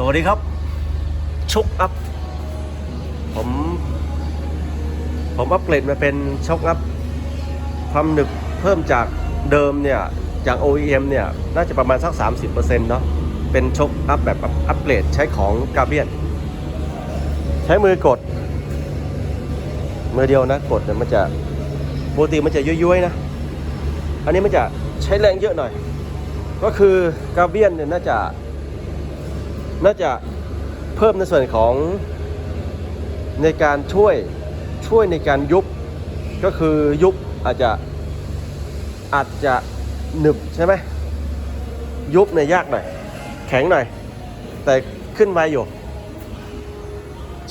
สวัสดีครับ ชุกอัพ ผม ผมอัปเกรดมาเป็นช็อคอัพ ความหนึบเพิ่มจากเดิมเนี่ย จาก OEM เนี่ย น่าจะประมาณสัก 30%เนาะเป็นชกอัพแบบอัปเกรดใช้ของกาเบียน ใช้มือกด มือเดียวนะ กดเนี่ยมันจะปกติมันจะย้วยๆนะ อันนี้มันจะใช้แรงเยอะหน่อย ก็คือกาเบียนเนี่ยน่าจะ น่าจะเพิ่มในส่วนของในการช่วยช่วยในการยุบก็คือยุบอาจจะอาจจะหนึบใช่ไหมยุบเนี่ยยากหน่อย แข็งหน่อย แต่ขึ้นไวอยู่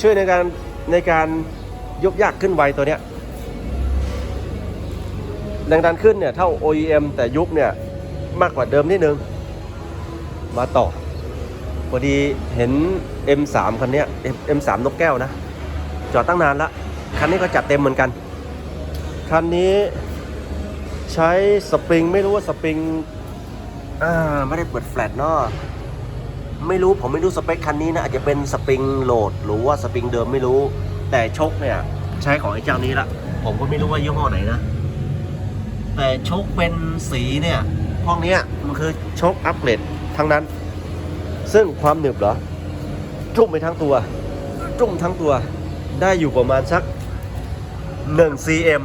ช่วยในการในการยุบยากขึ้นไวตัวเนี้ยแรงดันขึ้นเนี่ยเท่า OEM แต่ยุบเนี่ยมากกว่าเดิมนิดนึง มาต่อ พอดีเห็น M3 คันนี้ M- M3 นกแก้วนะ จอดตั้งนานละ คันนี้ก็จัดเต็มเหมือนกัน คันนี้ใช้สปริง ไม่รู้ว่าสปริง อ่า ไม่ได้เปิดแฟลตเนาะไม่รู้ผมไม่รู้สเปคคันนี้นะ อาจจะเป็นสปริงโหลด หรือว่าสปริงเดิมไม่รู้ แต่ชกเนี่ย ใช้ของไอ้เจ้านี้ละผมก็ไม่รู้ว่ายี่ห้อไหนนะ แต่ชกเป็นสีเนี่ยพวกนี้มันคือชกอัปเกรดทั้งนั้น ซึ่งความหนึบเหรอ จุ่มไปทั้งตัว จุ่มทั้งตัว ได้อยู่ประมาณสัก 1 cm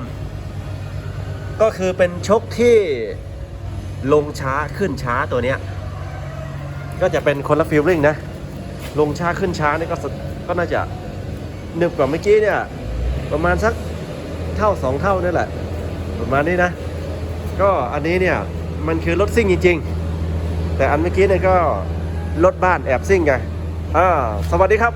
ก็คือเป็นชกที่ลงช้าขึ้นช้าตัวเนี้ย ก็จะเป็นคนละฟีลลิ่งนะ ลงช้าขึ้นช้านี่ก็ก็น่าจะหนึบกว่าเมื่อกี้เนี่ย ประมาณสักเท่าสองเท่านั่นแหละ ประมาณนี้นะ ก็อันนี้เนี่ย มันคือรถซิ่งจริง ๆ แต่อันเมื่อกี้เนี่ยก็ รถบ้านแอบซิ่งไงอ่าสวัสดีครับ